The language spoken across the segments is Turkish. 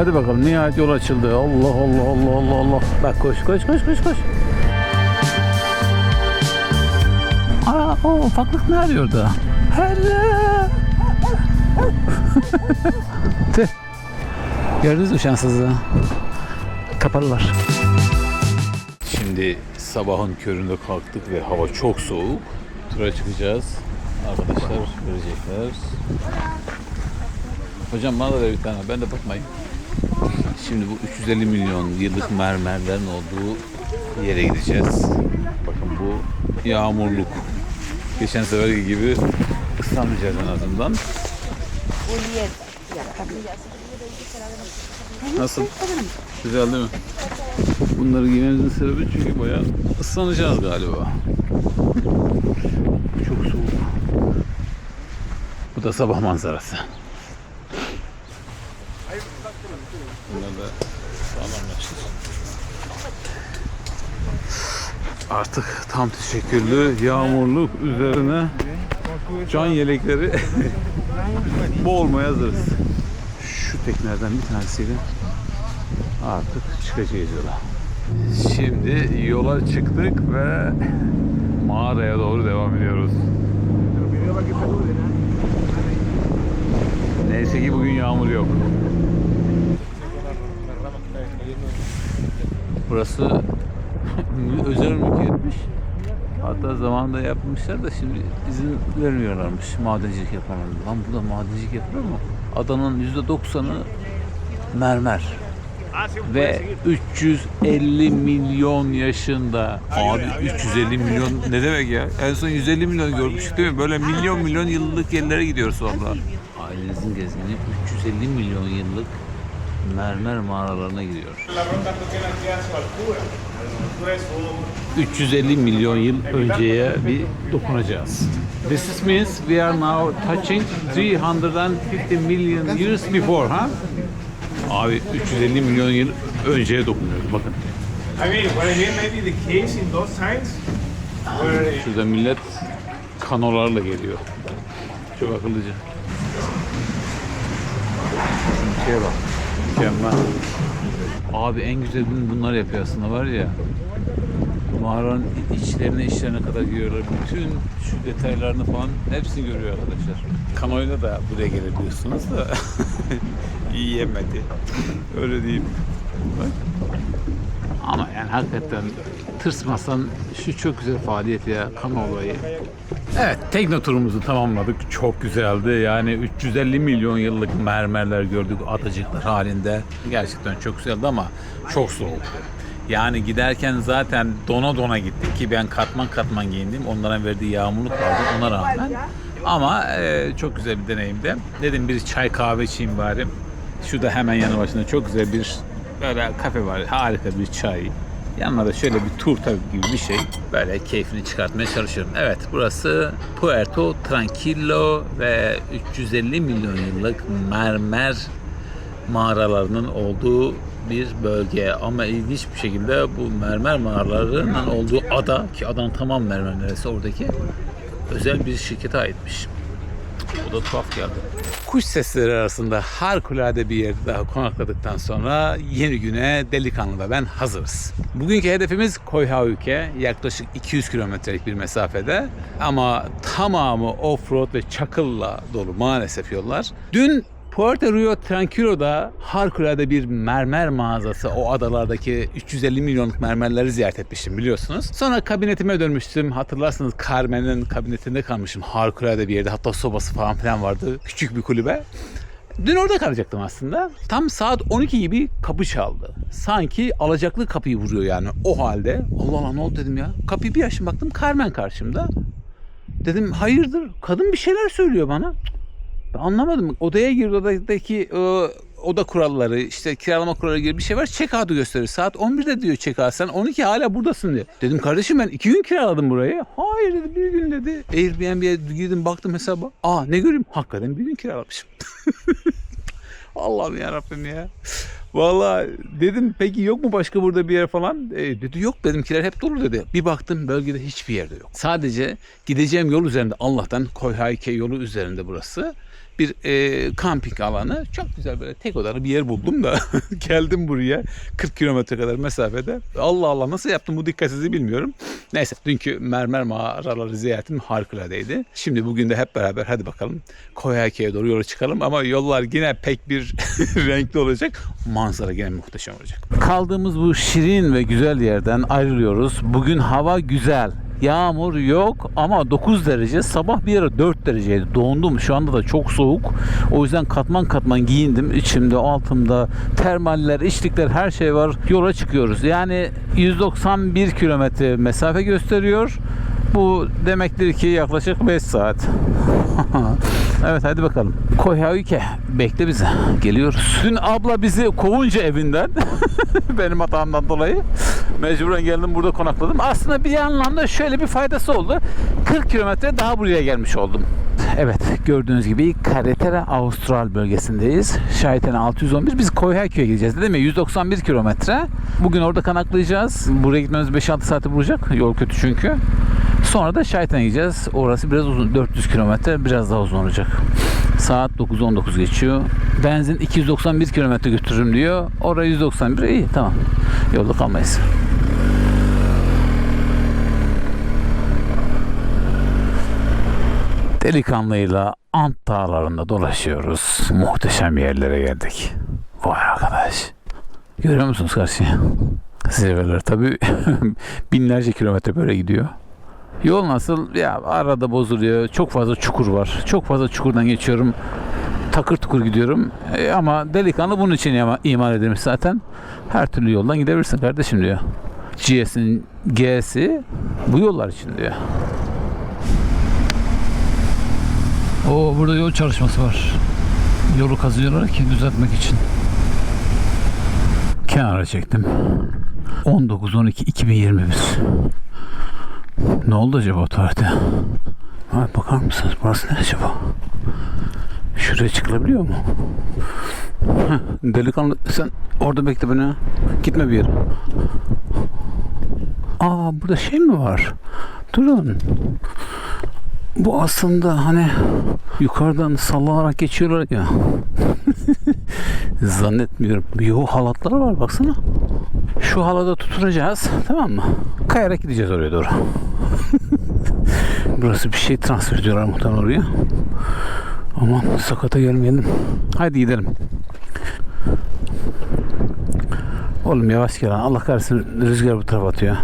Hadi bakalım nihayet yol açıldı. Allah Allah Allah Allah Allah. Bak koş koş koş koş koş. Aa o ufaklık ne arıyor da? Hello. Tüh. Gördünüz mü şanssızlığı? Kapalılar. Şimdi sabahın köründe kalktık ve hava çok soğuk. Tura çıkacağız. Arkadaşlar verecekler. Hocam bana da bir tane. Ben de bakmayayım. Şimdi bu 350 milyon yıllık mermerlerin olduğu yere gideceğiz. Bakın bu yağmurluk. Geçen seferki gibi ıslanmayacağız en azından. Nasıl? Güzel değil mi? Bunları giymemizin sebebi çünkü bayağı ıslanacağız galiba. Çok soğuk. Bu da sabah manzarası. Bunlar da sağlamlaştı. Artık tam teşekküllü yağmurluk üzerine can yelekleri boğulmaya hazırız. Şu teknelerden bir tanesiyle artık çıkacağız yola. Şimdi yola çıktık ve mağaraya doğru devam ediyoruz. Neyse ki bugün yağmur yok. Burası özel mülkiyetmiş. Hatta zamanında yapmışlar da şimdi izin vermiyorlarmış madencilik yapmalarına. Lan burada madencilik yapılır mı? Adanın %90'ı mermer. Ve 350 milyon yaşında. Abi 350 milyon ne demek ya? En son 150 milyon görmüştük değil mi? Böyle milyon milyon yıllık yerlere gidiyoruz valla. Ailenizin gezgini 350 milyon yıllık mermer mağaralarına gidiyor. 350 milyon yıl önceye bir dokunacağız. This is means we are now touching 350 million years before, ha? Abi 350 milyon yıl önceye dokunuyoruz bakın. Şurada millet kanolarla geliyor. Çok akıllıca. Şeye bak. Mükemmel. Abi en güzelini bunlar yapıyor aslında var ya. Mağaranın içlerine içlerine kadar giriyorlar. Bütün şu detaylarını falan hepsini görüyor arkadaşlar. Kanoyla da buraya gelebiliyorsunuz da iyi yemedi. Öyle diyeyim. Bak. Ama yani hakikaten tırsmasan şu çok güzel faaliyet ya kano olayı. Evet tekne turumuzu tamamladık. Çok güzeldi. Yani 350 milyon yıllık mermerler gördük adacıklar halinde. Gerçekten çok güzeldi ama çok soğuk. Yani giderken zaten dona dona gittik ki ben katman katman giyindim. Onların verdiği yağmurluk vardı ona rağmen. Ama e, çok güzel bir deneyimdi. Dedim bir çay kahve içeyim bari. Şurada hemen yanı başında çok güzel bir böyle kafe var. Harika bir çay. Yanına da şöyle bir turta gibi bir şey. Böyle keyfini çıkartmaya çalışıyorum. Evet burası Puerto Tranquilo ve 350 milyon yıllık mermer mağaralarının olduğu bir bölge. Ama ilginç bir şekilde bu mermer mağaralarının olduğu ada ki adanın tamam mermer neresi oradaki özel bir şirkete aitmiş. O da tuhaf geldi. Kuş sesleri arasında harikulade bir yerde daha konakladıktan sonra yeni güne delikanlı ve ben hazırız. Bugünkü hedefimiz Koyhavüke. Yaklaşık 200 kilometrelik bir mesafede. Ama tamamı offroad ve çakılla dolu maalesef yollar. Dün Puerto Rio Tranquilo'da harikulade bir mermer mağazası o adalardaki 350 milyonluk mermerleri ziyaret etmiştim biliyorsunuz. Sonra kabinetime dönmüştüm. Hatırlarsınız Carmen'in kabinetinde kalmışım. Harikulade bir yerde hatta sobası falan filan vardı. Küçük bir kulübe. Dün orada kalacaktım aslında. Tam saat 12 gibi kapı çaldı. Sanki alacaklı kapıyı vuruyor yani o halde. Allah Allah ne oldu dedim ya. Kapıyı bir açtım baktım Carmen karşımda. Dedim hayırdır kadın bir şeyler söylüyor bana. Ben anlamadım. Odaya girdi odadaki e, oda kuralları işte kiralama kuralları gibi bir şey var. Check out'u gösterir. Saat 11'de diyor check out. Sen 12 hala buradasın diyor. Dedim kardeşim ben iki gün kiraladım burayı. Hayır dedi bir gün dedi. Airbnb'ye girdim baktım hesaba. Aa ne göreyim? Hakikaten bir gün kiralamışım. Allah'ım ya Rabbim ya. Vallahi dedim peki yok mu başka burada bir yer falan? E, dedi yok benimkiler hep dolu dedi. Bir baktım bölgede hiçbir yerde yok. Sadece gideceğim yol üzerinde Allah'tan Koyhayke yolu üzerinde burası. Bir e, kamping alanı. Çok güzel böyle tek odalı bir yer buldum da geldim buraya 40 kilometre kadar mesafede. Allah Allah nasıl yaptım bu dikkatsizliği bilmiyorum. Neyse dünkü mermer mağaraları ziyaretim harikuladeydi. Şimdi bugün de hep beraber hadi bakalım Koyake'ye doğru yola çıkalım ama yollar yine pek bir renkli olacak. Manzara yine muhteşem olacak. Kaldığımız bu şirin ve güzel yerden ayrılıyoruz. Bugün hava güzel. Yağmur yok ama 9 derece. Sabah bir ara 4 dereceydi. Dondum. Şu anda da çok soğuk. O yüzden katman katman giyindim. İçimde, altımda termaller, içlikler her şey var. Yola çıkıyoruz. Yani 191 kilometre mesafe gösteriyor. Bu demektir ki yaklaşık 5 saat. evet hadi bakalım. Koyhayke bekle bizi. Geliyoruz. Dün abla bizi kovunca evinden benim hatamdan dolayı mecburen geldim burada konakladım. Aslında bir anlamda şöyle bir faydası oldu. 40 kilometre daha buraya gelmiş oldum. Evet gördüğünüz gibi Karetera Austral bölgesindeyiz. Şahitene 611. Biz Koyhayköy'e gideceğiz dedim ya 191 kilometre. Bugün orada konaklayacağız. Buraya gitmemiz 5-6 saati bulacak. Yol kötü çünkü. Sonra da Şahit'e gideceğiz. Orası biraz uzun. 400 kilometre biraz daha uzun olacak. Saat 9.19 geçiyor. Benzin 291 kilometre götürürüm diyor. Oraya 191. İyi tamam. Yolda kalmayız. Delikanlıyla Ant dağlarında dolaşıyoruz. Muhteşem yerlere geldik. Vay arkadaş. Görüyor musunuz karşıya? Zirveler tabii binlerce kilometre böyle gidiyor. Yol nasıl? Ya arada bozuluyor. Çok fazla çukur var. Çok fazla çukurdan geçiyorum. Takır tukur gidiyorum. E, ama delikanlı bunun için ima- imal edilmiş zaten. Her türlü yoldan gidebilirsin kardeşim diyor. GS'in G'si bu yollar için diyor. O burada yol çalışması var. Yolu kazıyorlar ki düzeltmek için. Kenara çektim. 19 12 2021. Ne oldu acaba o tarihte? Ha, bakar mısınız? Burası ne acaba? Şuraya çıkılabiliyor mu? Heh, delikanlı sen orada bekle beni. Gitme bir yere. Aa burada şey mi var? Durun. Bu aslında hani yukarıdan sallanarak geçiyorlar ya. Zannetmiyorum. Yo halatlar var baksana. Şu halada tutunacağız tamam mı? Kayarak gideceğiz oraya doğru. Burası bir şey transfer ediyorlar muhtemelen oraya. Aman sakata gelmeyelim. Haydi gidelim. Oğlum yavaş gel. Allah kahretsin rüzgar bu tarafa atıyor.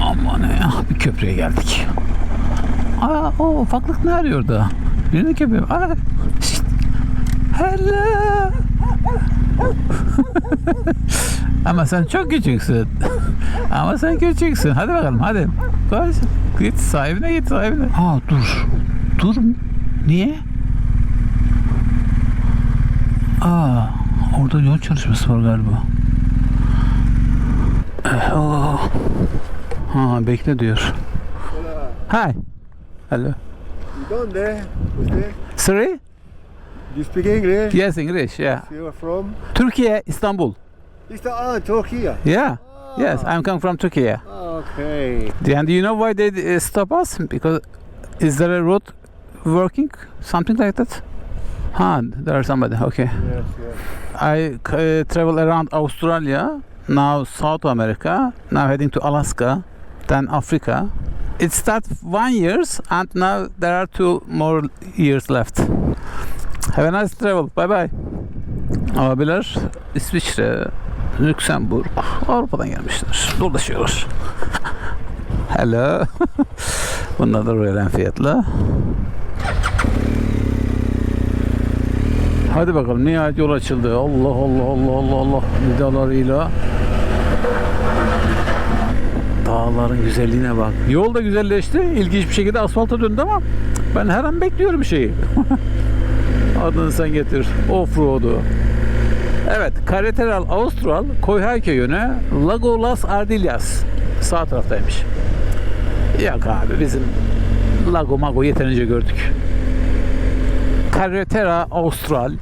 Aman ya bir köprüye geldik. Aa o ufaklık ne arıyor da? Birini köprü. Aa, şşt. Hello. Ama sen çok küçüksün. Ama sen küçüksün. Hadi bakalım hadi. Koş. Git sahibine git sahibine. Aa dur. Dur. Niye? Aa orada yol çalışması var galiba. Eh, oh. Ha bekle diyor. Hi. Hello. ¿Dónde? ¿Usted? Sorry? You speak English? Yes, English. Yeah. You are from? Türkiye, İstanbul. It's ah, Turkey. Yeah. Yes, I'm coming from Turkey. Okay. And do you know why they uh, stop us? Because is there a road working? Something like that? Ha, there's somebody. Okay. Yes, yes. I uh, travel around Australia, now South America, now heading to Alaska, then Africa. It started one years and now there are two more years left. Have a nice travel. Bye bye. Abiler İsviçre, Lüksemburg, Avrupa'dan gelmişler. Dolaşıyorlar. Hello. Bunlar da Royal Enfield'la. Hadi bakalım nihayet yol açıldı. Allah Allah Allah Allah Allah vidalarıyla. Dağların güzelliğine bak. Yol da güzelleşti. İlginç bir şekilde asfalta döndü ama ben her an bekliyorum şeyi. Adını sen getir. Offroad'u. Carreteral Austral, Koyhayke yönü Lago Las Ardillas. Sağ taraftaymış. Yok abi bizim Lago Mago yeterince gördük. Carretera Austral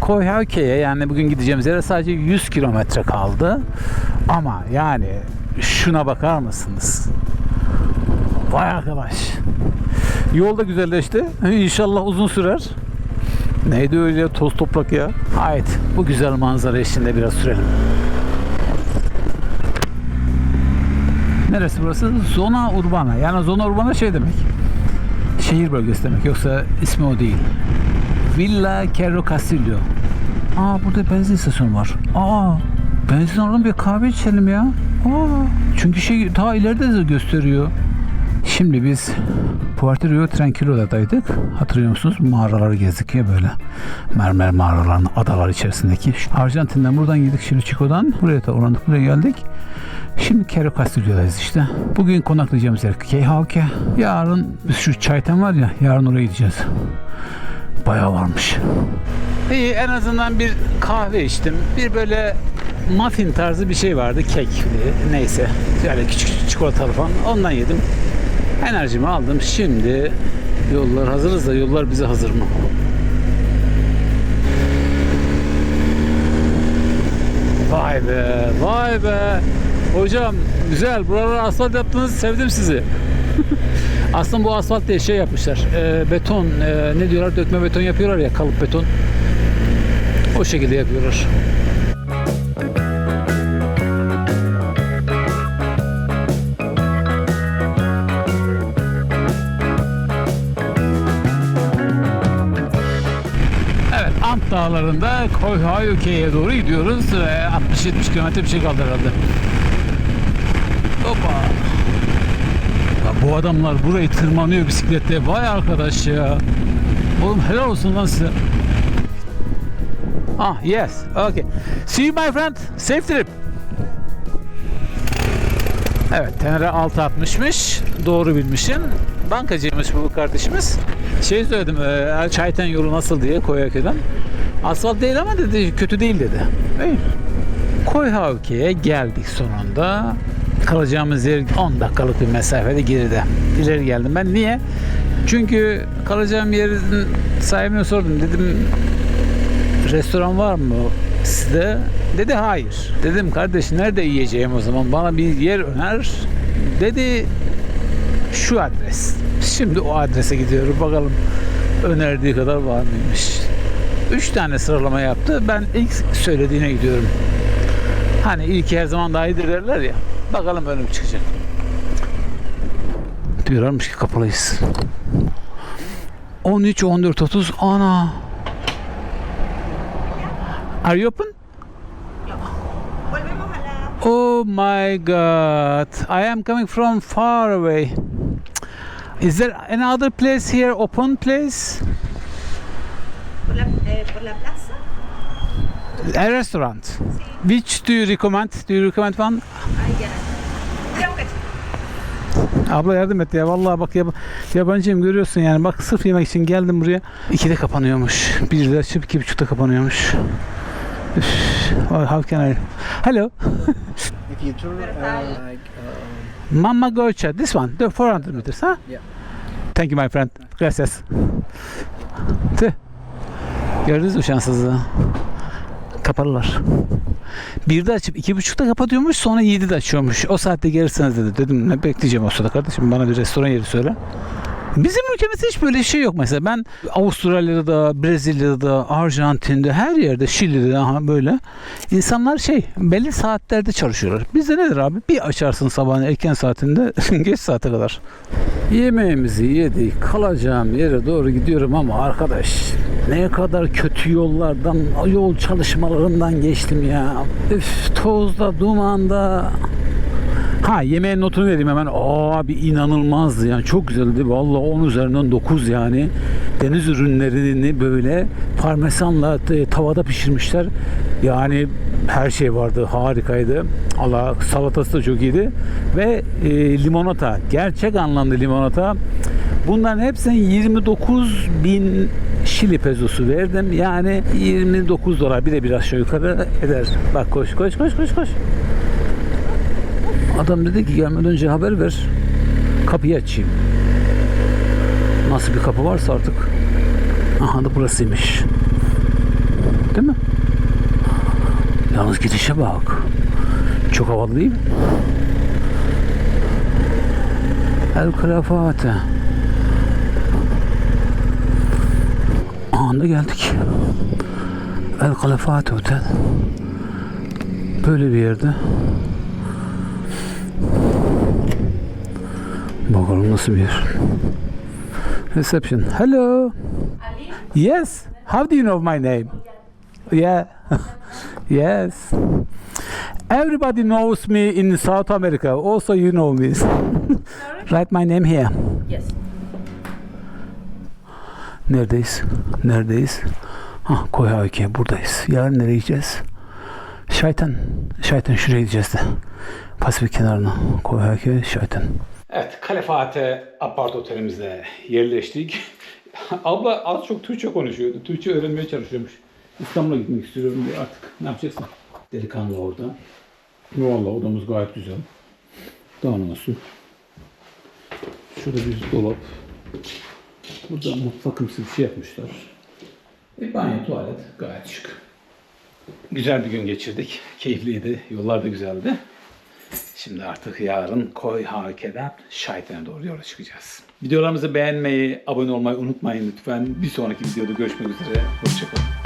Koyhake'ye yani bugün gideceğimiz yere sadece 100 kilometre kaldı. Ama yani şuna bakar mısınız? Vay arkadaş. Yol da güzelleşti. İnşallah uzun sürer. Neydi öyle? Toz toprak ya. Haydi bu güzel manzara eşliğinde biraz sürelim. Neresi burası? Zona urbana. Yani zona urbana şey demek. Şehir bölgesi demek. Yoksa ismi o değil. Villa Cerro Castillo. Aa burada benzin istasyonu var. Aa benzin alalım bir kahve içelim ya. Aa çünkü şey daha ileride de gösteriyor. Şimdi biz Puerto Rio Tranquilo'daydık. Hatırlıyor musunuz? Mağaraları gezdik ya böyle. Mermer mağaralarının adalar içerisindeki. Arjantin'den buradan gittik şimdi Chico'dan. Buraya da uğrandık. Buraya geldik. Şimdi Cerro Castillo'dayız işte. Bugün konaklayacağımız yer Keyhauke. Yarın şu çayten var ya yarın oraya gideceğiz. Bayağı varmış. İyi en azından bir kahve içtim. Bir böyle muffin tarzı bir şey vardı. Kek neyse. Yani küçük küçük çikolatalı falan. Ondan yedim. Enerjimi aldım. Şimdi yollar hazırız da yollar bize hazır mı? Vay be, vay be. Hocam güzel. Buralara asfalt yaptınız. Sevdim sizi. Aslında bu asfalt diye şey yapmışlar. E, beton, e, ne diyorlar? Dökme beton yapıyorlar ya, kalıp beton. O şekilde yapıyorlar. Ant Dağları'nda Koyhayuke'ye doğru gidiyoruz. Ve 60-70 kilometre bir şey kaldı herhalde. Hoppa. Ya bu adamlar burayı tırmanıyor bisikletle. Vay arkadaş ya. Oğlum helal olsun lan size. Ah yes. Okay. See you my friend. Safe trip. Evet Tenere 6.60'mış. Doğru bilmişim. Bankacıymış bu kardeşimiz. Şey söyledim. E, Çayten yolu nasıl diye Koyaköy'den. Asfalt değil ama dedi kötü değil dedi. İyi. Koyhavke'ye geldik sonunda. Kalacağımız yer 10 dakikalık bir mesafede geride. İleri geldim ben. Niye? Çünkü kalacağım yerin sahibine sordum. Dedim restoran var mı sizde? Dedi hayır. Dedim kardeş nerede yiyeceğim o zaman? Bana bir yer öner. Dedi şu adres. Şimdi o adrese gidiyorum. Bakalım önerdiği kadar var mıymış. Üç tane sıralama yaptı. Ben ilk söylediğine gidiyorum. Hani ilk her zaman daha iyidir derler ya. Bakalım önüm çıkacak. Diyorlarmış ki kapalıyız. 13 14 30 ana. Are you open? Oh my god. I am coming from far away. Is there another place here open place? Por la, eh, por la plaza. A restaurant. Which do you recommend? Do you recommend one? Abla yardım et ya. Vallahi bak yab yabancıyım görüyorsun yani. Bak sırf yemek için geldim buraya. İkide kapanıyormuş. Bir de açıp iki buçukta kapanıyormuş. Üf. Oh, How can I? Hello. If you turn uh, like um, Mama Gocha. This one. The 400 meters, huh? Yeah. Thank you my friend. Gracias. Tüh. Gördünüz mü şanssızlığı? Kapalılar. Birde açıp iki buçukta kapatıyormuş sonra yedi de açıyormuş. O saatte gelirseniz dedi. Dedim ne bekleyeceğim o sırada kardeşim bana bir restoran yeri söyle. Bizim ülkemizde hiç böyle şey yok mesela. Ben Avustralya'da, Brezilya'da, Arjantin'de, her yerde, Şili'de aha böyle insanlar şey belli saatlerde çalışıyorlar. Bizde nedir abi? Bir açarsın sabahın erken saatinde geç saate kadar. Yemeğimizi yedik. Kalacağım yere doğru gidiyorum ama arkadaş ne kadar kötü yollardan, yol çalışmalarından geçtim ya. Üf, tozda, dumanda. Ha yemeğin notunu vereyim hemen. Abi inanılmazdı yani çok güzeldi. Vallahi 10 üzerinden 9 yani. Deniz ürünlerini böyle parmesanla e, tavada pişirmişler. Yani her şey vardı. Harikaydı. Allah salatası da çok iyiydi. Ve e, limonata. Gerçek anlamda limonata. Bunların hepsine 29 bin Şili pezosu verdim. Yani 29 dolar. Bir de biraz aşağı yukarı eder. Bak koş koş koş koş koş. Adam dedi ki gelmeden önce haber ver. Kapıyı açayım. Nasıl bir kapı varsa artık. Aha da burasıymış. Değil mi? Yalnız gidişe bak. Çok havalı değil mi? El Krafate. Anda geldik. El Kalefati Otel. Böyle bir yerde. Bakalım nasıl bir yer. Reception. Hello. Yes. How do you know my name? Yeah. yes. Everybody knows me in South America. Also you know me. Write my name here. Neredeyiz? Neredeyiz? Ha Koy Hake buradayız. Yarın nereye gideceğiz? Şaytan. Şaytan şuraya gideceğiz de. Pasifik kenarına. Koy Hake Şaytan. Evet Kalefate Apart Otelimizde yerleştik. Abla az çok Türkçe konuşuyordu. Türkçe öğrenmeye çalışıyormuş. İstanbul'a gitmek istiyorum diye artık ne yapacaksın? Delikanlı orada. Valla odamız gayet güzel. Daha nasıl? Şurada bir dolap. Burada mutfakımsı bir şey yapmışlar. E, banyo, tuvalet gayet şık. Güzel bir gün geçirdik. Keyifliydi. Yollar da güzeldi. Şimdi artık yarın Koy Hake'den Şahit'e doğru yola çıkacağız. Videolarımızı beğenmeyi, abone olmayı unutmayın lütfen. Bir sonraki videoda görüşmek üzere. Hoşçakalın.